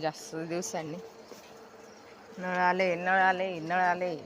जास्त दिवसांनी. नळ आले नळ आले नळ आले.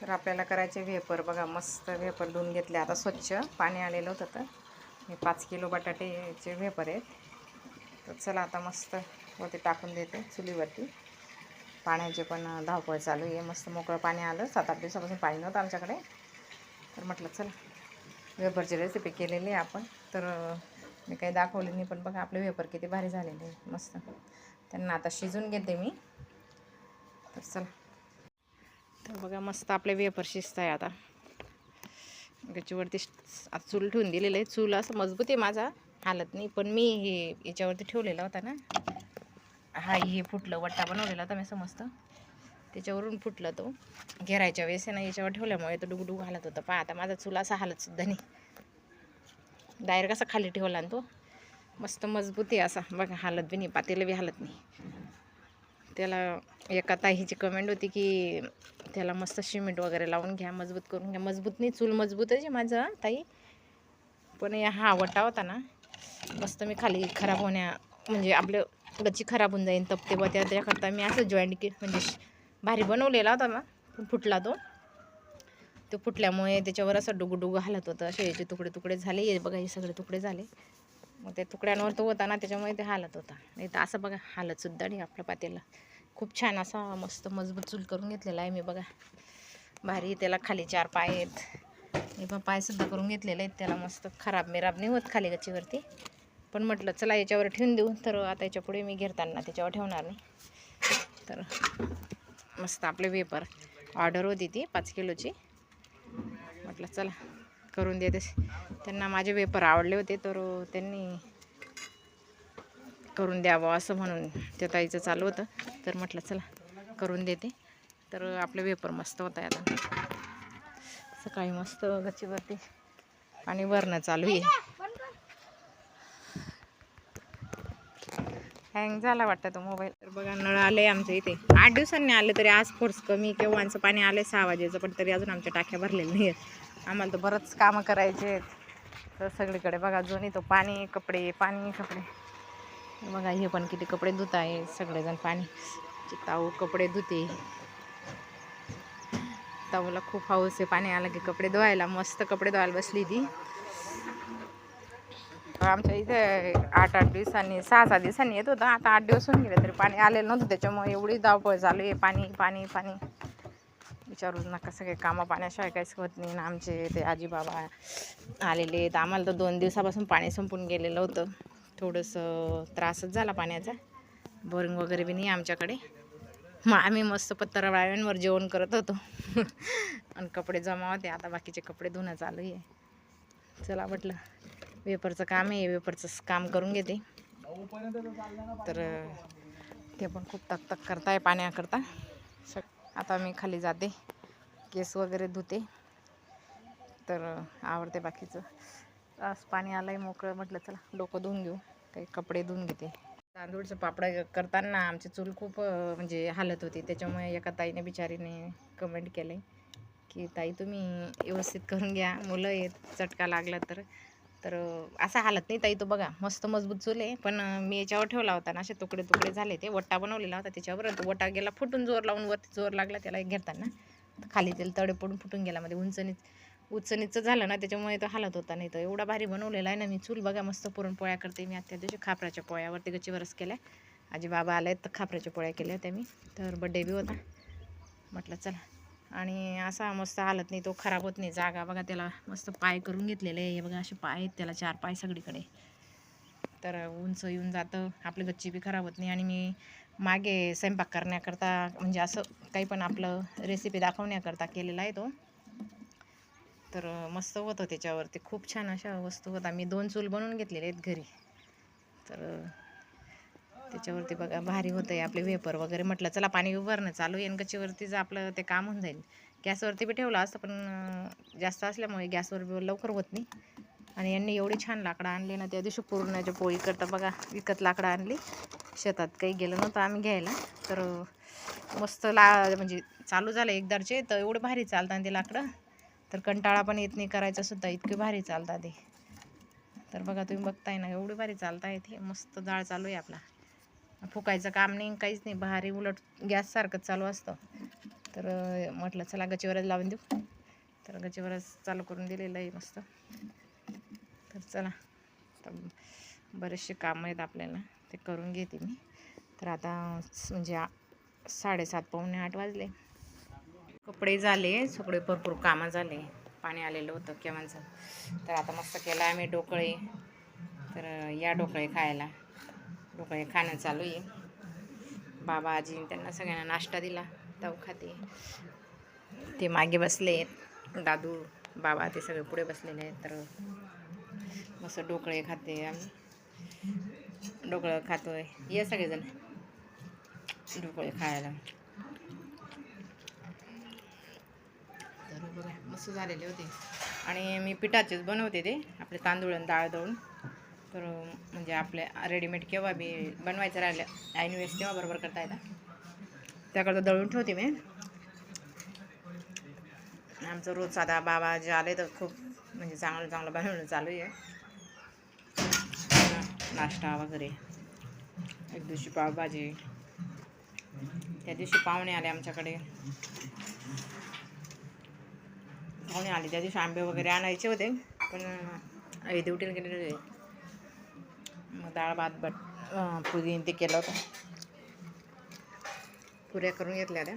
तर आपल्याला करायचे वेपर बघा मस्त वेपर धुवून घेतले. आता स्वच्छ पाणी आलेलं होतं तर. हे पाच किलो बटाट्याचे वेपर आहेत. तर चला आता मस्त व ते टाकून देते चुलीवरती. पाण्याचे पण धावपळ चालू आहे. मस्त मोकळं पाणी आलं. सात आठ दिवसापासून पाणी नव्हतं आमच्याकडे. तर म्हटलं चला. वेफरची रेसिपी केलेली आहे आपण. तर मी काही दाखवली नाही पण बघा आपले वेपर किती भारी झालेले आहे मस्त. त्यांना आता शिजून घेते मी. तर चला. तर बघा मस्त आपले वेपर शिजत आहे आता. त्याच्यावरती आता चूल ठेवून दिलेलं आहे. चूल असं मजबूत आहे माझा. हालत नाही पण मी हे याच्यावरती ठेवलेला होता ना. हा हे फुटलं वट्टा बनवलेला होता मी समजतं त्याच्यावरून फुटला तो. घेरायच्या वेळेस आहे ना याच्यावर ठेवल्यामुळे तो डुगडुग हालत होता. पहा आता माझा चूल असा हालत सुद्धा नाही. डायरेक्ट असा खाली ठेवला ना तो. मस्त मजबूत आहे असा. बघा हालत बी नाही पातेलं बी हालत नाही. त्याला एका ताईची कमेंट होती की त्याला मस्त सिमेंट वगैरे लावून घ्या मजबूत करून घ्या. मजबूत नाही चूल मजबूतच आहे माझं ताई. पण या हा वटा होता ना मस्त मी खाली खराब होण्या म्हणजे आपलं गच्ची खराब होऊन जाईन तपते व त्याच्याकरता मी असं जॉईंट के म्हणजे भारी बनवलेला होता ना पण फुटला तो. तो फुटल्यामुळे त्याच्यावर असं डुगडुग हालत होतं असे तुकडे तुकडे झाले हे बघा हे सगळे तुकडे झाले. मग त्या तुकड्यांवर तो होता ना त्याच्यामुळे ते हालत होता. नाही तर असं बघा हालतसुद्धा नाही आपल्या पातेला. खूप छान असा मस्त मजबूत चूल करून घेतलेला आहे मी बघा. भारी त्याला खाली चार पाय आहेत. हे पण पायसुद्धा करून घेतलेले आहेत त्याला मस्त खराब मिराब नाही होत खाली गच्चीवरती. पण म्हटलं चला याच्यावर ठेवून देऊ. तर आता याच्यापुढे मी घेरताना त्याच्यावर ठेवणार नाही. तर मस्त आपले वेपर. ऑर्डर होती ती पाच किलोची. म्हटलं चला करून देते. त्यांना माझे वेपर आवडले होते तर त्यांनी करून द्यावं असं म्हणून त्या ताईचं चालू होतं. तर म्हटलं चला करून देते. तर आपले वेपर मस्त होता आता. सकाळी मस्त गच्चीवरती. आणि वरणं चालू आहे. हँग झाला वाटतं तो मोबाईल तर बघा नळ आले आमच्या इथे. आठ दिवसांनी आले तरी आज फोर्स कमी केव्हाचं पाणी आलं सहा वाजेचं पण तरी अजून आमच्या टाक्या भरलेल्या नाही आहेत आम्हाला तर बरंच कामं करायचे आहेत. तर सगळीकडे बघा जुनी तो पाणी कपडे पाणी कपडे. बघा हे पण किती कपडे धुत आहे सगळेजण पाणी. ताऊ कपडे धुते. ताऊला खूप हौस आहे पाणी आलं की कपडे धुवायला. मस्त कपडे धुवायला बसली ती. आमच्या इथे आठ आठ दिवसांनी सहा सहा दिवसांनी येत होतं. आता आठ दिवस होऊन गेले तरी पाणी आलेलं नव्हतं. त्याच्यामुळे एवढी धावपळ चालू आहे. पाणी पाणी पाणी. विचारूच नका सगळे कामं पाण्याशिवाय काहीच होत नाही. ना आमचे ते आजीबाबा आलेले आहेत. आम्हाला तर दोन दिवसापासून पाणी संपून गेलेलं होतं. थोडंसं त्रासच झाला पाण्याचा. बोरिंग वगैरे बी नाही आमच्याकडे. मग आम्ही मस्त पत्तरवाळ्यांवर जेवण करत होतो. आणि कपडे जमा होते. आता बाकीचे कपडे धुणं चालू आहे. चला म्हटलं. वेपरचं काम आहे वेपरचं काम करून घेते. तर ते पण खूप तकतक करताय पाण्याकरता. स आता मी खाली जाते केस वगैरे धुते. तर आवडते बाकीचं. आज पाणी आलं आहे मोकळं म्हटलं चला डोकं धुवून घेऊ. काही कपडे धुवून घेते. तांदूळचं पापड करताना आमची चूल खूप म्हणजे हालत होती. त्याच्यामुळे एका ताईने बिचारीने कमेंट केले की ताई तुम्ही व्यवस्थित करून घ्या. मुलं येत चटका लागला तर. तर असा हालत नाही ताई तो बघा मस्त मजबूत चूल आहे. पण मी याच्यावर ठेवला होता ना असे तुकडे तुकडे झाले ते. वट्टा बनवलेला होता त्याच्यावर. तो वटा गेला फुटून जोर लावून वरती जोर लागला त्याला घेताना. खाली त्याला तडे पडून फुटून गेला. म्हणजे मध्ये उंचणीच उंचणीचं झालं ना त्याच्यामुळे तो हालत होता नाही तर एवढा भारी बनवलेला आहे ना मी चूल. बघा मस्त पुरणपोळ्या करते मी आत्या दिवशी. खापराच्या पोळ्यावरती गच्चीवरच केल्या. आजी बाबा आले तर खापराच्या पोळ्या केल्या होत्या मी. तर बड्डे बी होता. म्हटलं चला. आणि असा मस्त हालत नाही तो खराब होत नाही. जागा बघा त्याला मस्त पाय करून घेतलेले आहे. हे बघा असे पाय आहेत त्याला चार पाय सगळीकडे. तर उंच येऊन जातं. आपली गच्ची बी खराब होत नाही. आणि मी मागे स्वयंपाक करण्याकरता म्हणजे असं काही पण आपलं रेसिपी दाखवण्याकरता केलेला आहे तो. तर मस्त होतं त्याच्यावरती. खूप छान अशा वस्तू होता. मी दोन चूल बनवून घेतलेले आहेत घरी. तर त्याच्यावरती बघा भारी होतं आहे आपले वेपर वगैरे. म्हटलं चला पाणी उभारणं चालू आहे गच्चीवरतीच आपलं ते काम होऊन जाईल. गॅसवरती बी ठेवलं असतं पण जास्त असल्यामुळे गॅसवर बी लवकर होत नाही. आणि यांनी एवढी छान लाकडं आणली ना त्या दिवशी पूर्णाच्या पोळीकरता बघा विकत लाकडं आणली. शेतात काही गेलं नव्हतं आम्ही घ्यायला. तर मस्त ला म्हणजे चालू झालं एकदारचे तर एवढं भारी चालतात ते लाकडं. तर कंटाळा पण येत नाही करायचं सुद्धा इतके भारी चालतात ते. तर बघा तुम्ही बघताय ना एवढी भारी चालता येते मस्त जाळ चालू आहे आपला. फुकायचं काम नाही काहीच नाही. भारी उलट गॅससारखंच चालू असतं. तर म्हटलं चला गचीवरच लावून देऊ. तर गचीवरच चालू करून दिलेलं आहे मस्त. तर चला. तर बरेचसे कामं आहेत आपल्याला. ते करून घेते मी. तर आता म्हणजे साडेसात पावणे आठ वाजले. कपडे झाले सगळे भरपूर कामं झाले. पाणी आलेलं होतं केव्हाचं. तर आता मस्त केलं आम्ही डोकळे तर या डोकळे खायला. डोकळे खाणं चालू आहे. बाबा आजी त्यांना सगळ्यांना नाश्ता दिला तव खाते. ते मागे बसले आहेत. दादू बाबा ते सगळे पुढे बसलेले आहेत. तर मस्त ढोकळे खाते आम्ही. डोकळं खातोय. ये सगळेजण. ढोकळे खायला. तर बघा मस्त झालेले होते. आणि मी पिठाचेच बनवते ते. आपले तांदूळ आणि डाळ दळून. तर म्हणजे आपल्या रेडीमेड केव्हा बी बनवायचं राहिलं ऐन केव्हा तेव्हा बरोबर करता येतं त्याकरता दळून ठेवते मी. आमचं रोज साधा बाबा जे आले तर खूप म्हणजे चांगलं चांगलं बनवणं चालू आहे. नाश्ता वगैरे. एक दिवशी पावभाजी. त्या दिवशी पाहुणे आले आमच्याकडे. पाहुणे आले त्या दिवशी आंबे वगैरे आणायचे होते पण आई ड्युटीला गेलेले डाळ भात बट अं, पुरी ते केलं होतं. पुऱ्या करून घेतल्या त्या.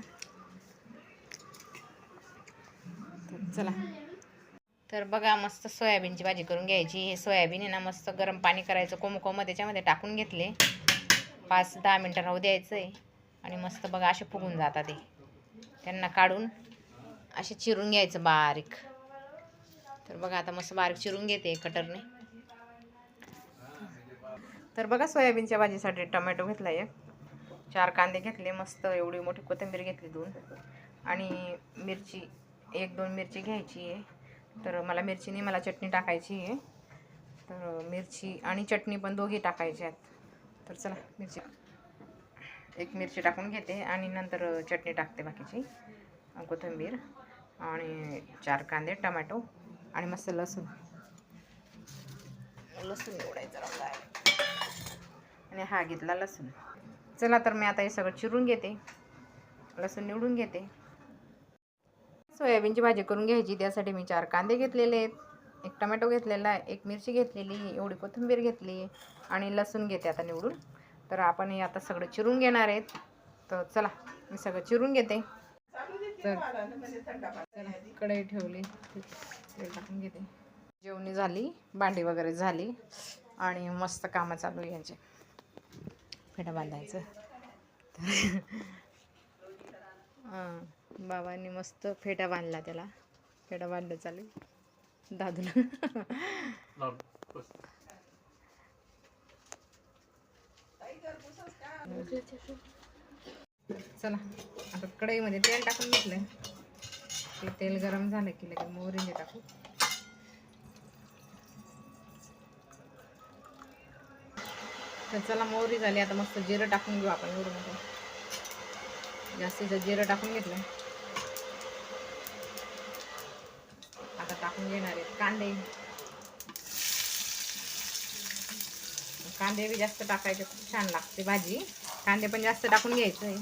चला. तर बघा मस्त सोयाबीनची भाजी करून घ्यायची. हे सोयाबीन आहे ना मस्त गरम पाणी करायचं. कोमकोम त्याच्यामध्ये टाकून घेतले. पाच दहा मिनटं राहू द्यायचं आहे आणि मस्त बघा असे फुगून जातात ते. त्यांना काढून असे चिरून घ्यायचं बारीक. तर बघा आता मस्त बारीक चिरून घेते कटरने. तर बघा सोयाबीनच्या भाजीसाठी टमॅटो घेतला आहे चार कांदे घेतले मस्त एवढी मोठी कोथिंबीर घेतली दोन. आणि मिरची एक दोन मिरची घ्यायची आहे. तर मला मिरची नाही मला चटणी टाकायची आहे. तर मिरची आणि चटणी पण दोघी टाकायच्या आहेत. तर चला मिरची एक मिरची टाकून घेते आणि नंतर चटणी टाकते बाकीची. कोथिंबीर आणि चार कांदे टमॅटो आणि मस्त लसूण. लसूण निवडायचं राहिला आणि हा घेतला लसूण. चला तर मी आता हे सगळं चिरून घेते. लसूण निवडून घेते. सोयाबीनची भाजी करून घ्यायची त्यासाठी मी चार कांदे घेतलेले आहेत. एक टमॅटो घेतलेला आहे एक मिरची घेतलेली एवढी कोथिंबीर घेतली आहे आणि लसूण घेते आता निवडून. तर आपण हे आता सगळं चिरून घेणार आहेत. तर चला मी सगळं चिरून घेते. तर कढई ठेवली टाकून घेते. जेवणी झाली भांडी वगैरे झाली आणि मस्त कामं चालू आहे यांचे. फेटा बांधायचं. तर हां बाबांनी मस्त फेटा बांधला त्याला. फेटा बांधलं चालू दादूला. चला आता कढईमध्ये तेल टाकून घेतलं ते तेल गरम झालं की लगेच मोहरीने टाकू. तर चला मोहरी झाली. आता मस्त जिरं टाकून घेऊ आपण एवढं मोठं जास्तीचं जिरं टाकून घेतलं. आता टाकून घेणार आहेत कांदे. कांदे बी जास्त टाकायचे खूप छान लागते भाजी. कांदे पण जास्त टाकून घ्यायचं आहे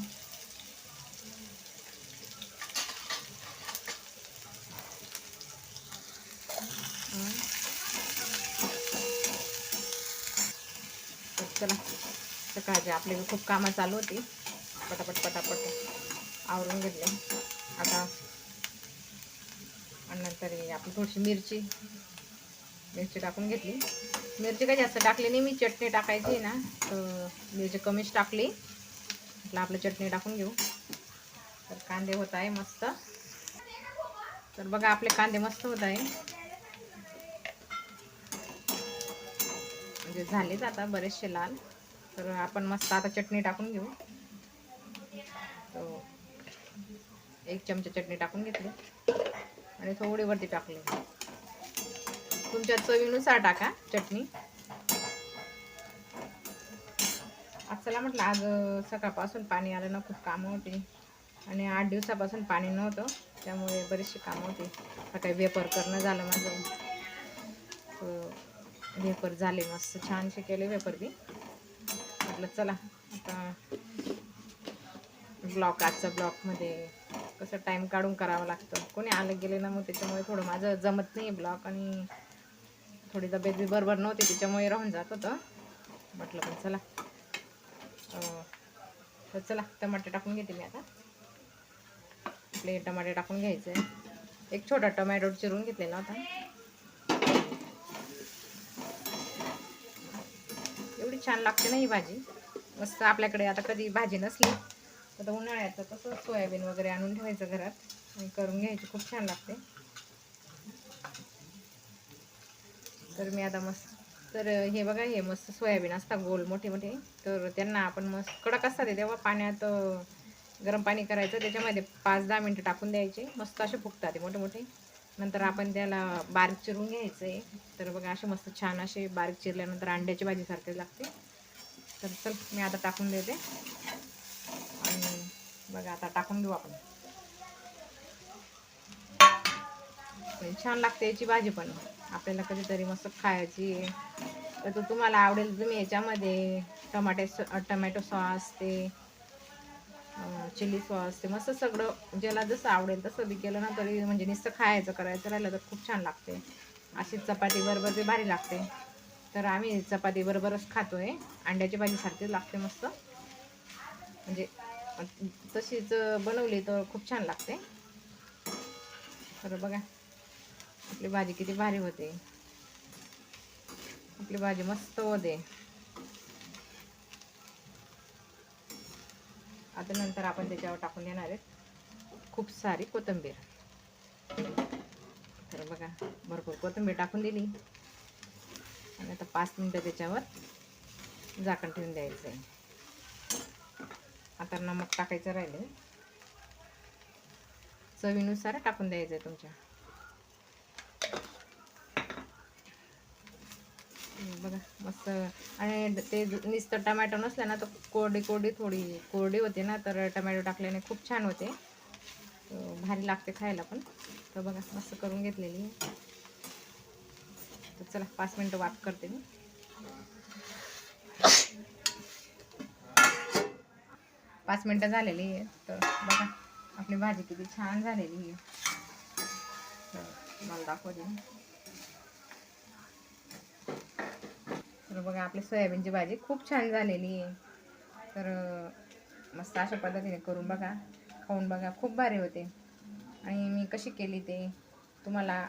चला सकाळचे आपले खूप कामं चालू होती. पटापट पटापट आवरून घेतले. आता आणि नंतर आपण आपली थोडीशी मिरची मिरची टाकून घेतली. मिरची काही जास्त टाकली नाही. मी चटणी टाकायची आहे ना तर मिरची कमीच टाकली. म्हटलं आपलं चटणी टाकून घेऊ. तर कांदे होत आहे मस्त. तर बघा आपले कांदे मस्त होत आहे. म्हणजे झालेत आता बरेचसे लाल. तर आपण मस्त आता चटणी टाकून घेऊ. तो एक चमचा चटणी टाकून घेतली. आणि थोडी वरती टाकली. तुमच्या चवीनुसार टाका चटणी. आज चला म्हटलं आज सकाळपासून पाणी आलं ना खूप कामं होती. आणि आठ दिवसापासून पाणी नव्हतं. त्यामुळे बरीचशी कामं होती. सकाळी वेपर करणं झालं माझं. वेपर झाले मस्त छानसे केले वेपर बी. म्हटलं चला आता ब्लॉक आजचा ब्लॉकमध्ये कसं टाईम काढून करावं लागतं. कोणी आलं गेले ना मग त्याच्यामुळे थोडं माझं जमत नाही ब्लॉक आणि थोडी तब्येत बी बरोबर नव्हती त्याच्यामुळे राहून जात होतं. म्हटलं पण चला. तर चला टमाटे टाकून घेते मी आता. आपले टमाटे टाकून घ्यायचे. एक छोटा टमॅटो चिरून घेतलेला होता. छान लागते ना ही भाजी. मस्त आपल्याकडे आता कधी भाजी नसली तर उन्हाळ्याचं कसं सोयाबीन वगैरे आणून ठेवायचं घरात आणि करून घ्यायची खूप छान लागते. तर मी आता मस्त तर हे बघा हे मस्त सोयाबीन असतात गोल मोठे मोठे. तर त्यांना आपण मस्त कडक असतात तेव्हा पाण्यात गरम पाणी करायचं त्याच्यामध्ये पाच दहा मिनटं टाकून द्यायचे. मस्त असे फुगतात ते मोठे मोठे. नंतर आपण त्याला बारीक चिरून घ्यायचं आहे तर बघा असे मस्त छान असे बारीक चिरल्यानंतर अंड्याची भाजीसारखे लागते. तर चल मी आता टाकून देते. आणि बघा आता टाकून देऊ आपण. छान लागते याची भाजी पण. आपल्याला कधीतरी मस्त खायची. तर तो तुम्हाला आवडेल तुम्ही याच्यामध्ये टमाटे टमॅटो सॉस ते चिली सॉस ते मस्त सगळं ज्याला जसं आवडेल तसं बी केलं ना तरी म्हणजे नुसतं खायचं करायचं राहिलं तर खूप छान लागते. अशी चपाती बरोबर ते भारी लागते. तर आम्ही चपाती बरोबरच आहे अंड्याची भाजी सारखीच लागते मस्त. म्हणजे तशीच बनवली तर खूप छान लागते. तर बघा आपली भाजी किती भारी होते. आपली भाजी मस्त होते. आता नंतर आपण त्याच्यावर टाकून देणार आहेत खूप सारी कोथिंबीर. तर बघा भरपूर कोथिंबीर टाकून दिली. आणि आता पाच मिनटं त्याच्यावर झाकण ठेवून द्यायचं आहे आता नमक टाकायचं राहिले चवीनुसार टाकून द्यायचं आहे तुमच्या. बघा मस्त. आणि ते नुसतं टमॅटो नसलं ना तर कोरडी कोरडी थोडी कोरडी होते ना तर टमॅटो टाकल्याने खूप छान होते. भारी लागते खायला पण. तर बघा मस्त करून घेतलेली. आहे. तर चला पाच मिनटं वाफ करते मी. पाच मिनटं झालेली आहे. तर बघा आपली भाजी किती छान झालेली आहे. मला दाखवते. तर बघा आपली सोयाबीनची भाजी खूप छान झालेली आहे. तर मस्त अशा पद्धतीने करून बघा खाऊन बघा खूप भारी होते. आणि मी कशी केली ते तुम्हाला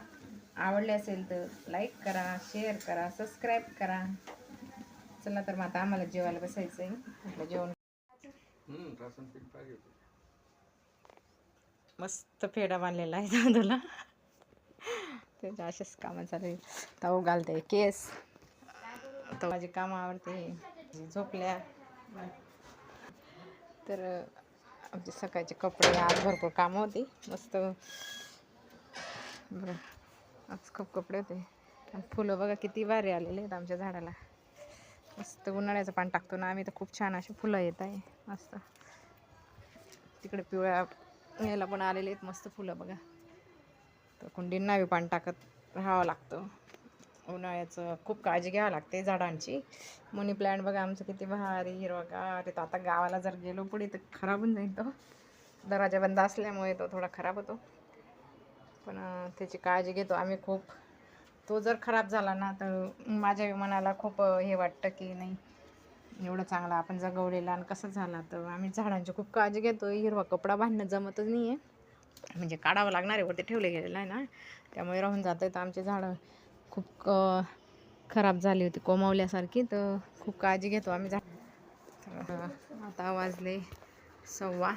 आवडले असेल तर लाईक करा शेअर करा सबस्क्राईब करा. चला तर मग आता आम्हाला जेवायला बसायचं आहे म्हटलं जेवण. मस्त फेडा बांधलेला आहे तांदूला त्याच्या असेच कामं चालू ताऊ घालते केस. तर माझी कामं आवडते. झोपल्या. तर आमचे सकाळचे कपडे आज भरपूर कामं होती. मस्त. बरं. आज खूप कपडे होते. आणि फुलं बघा किती भारी आलेले आहेत आमच्या झाडाला. मस्त उन्हाळ्याचं पाणी टाकतो ना आम्ही तर खूप छान अशी फुलं येत आहे. मस्त. तिकडे पिवळ्या याला पण आलेले आहेत मस्त फुलं बघा. तर कुंडींना बी पाणी टाकत राहावं लागतं. उन्हाळ्याचं खूप काळजी घ्यावी लागते झाडांची. मनी प्लॅन्ट बघा आमचं किती भारी हिरवागार आहे. तर आता गावाला जर गेलो पुढे तर खराब होऊन जाईल तो. दराजा बंद असल्यामुळे तो थोडा खराब होतो. पण त्याची काळजी घेतो आम्ही खूप. तो जर खराब झाला ना तर माझ्या मनाला खूप हे वाटतं की नाही एवढं चांगलं आपण जगवलेला आणि कसं झाला तर आम्ही झाडांची खूप काळजी घेतो. हिरवा कपडा बांधणं जमतच नाही आहे म्हणजे काढावं लागणार आहे वरती ठेवले गेलेलं आहे ना. त्यामुळे राहून जातं तर आमचे झाडं खूप खराब झाली होती कोमावल्यासारखी तर खूप काळजी घेतो आम्ही. आता वाजले सव्वा.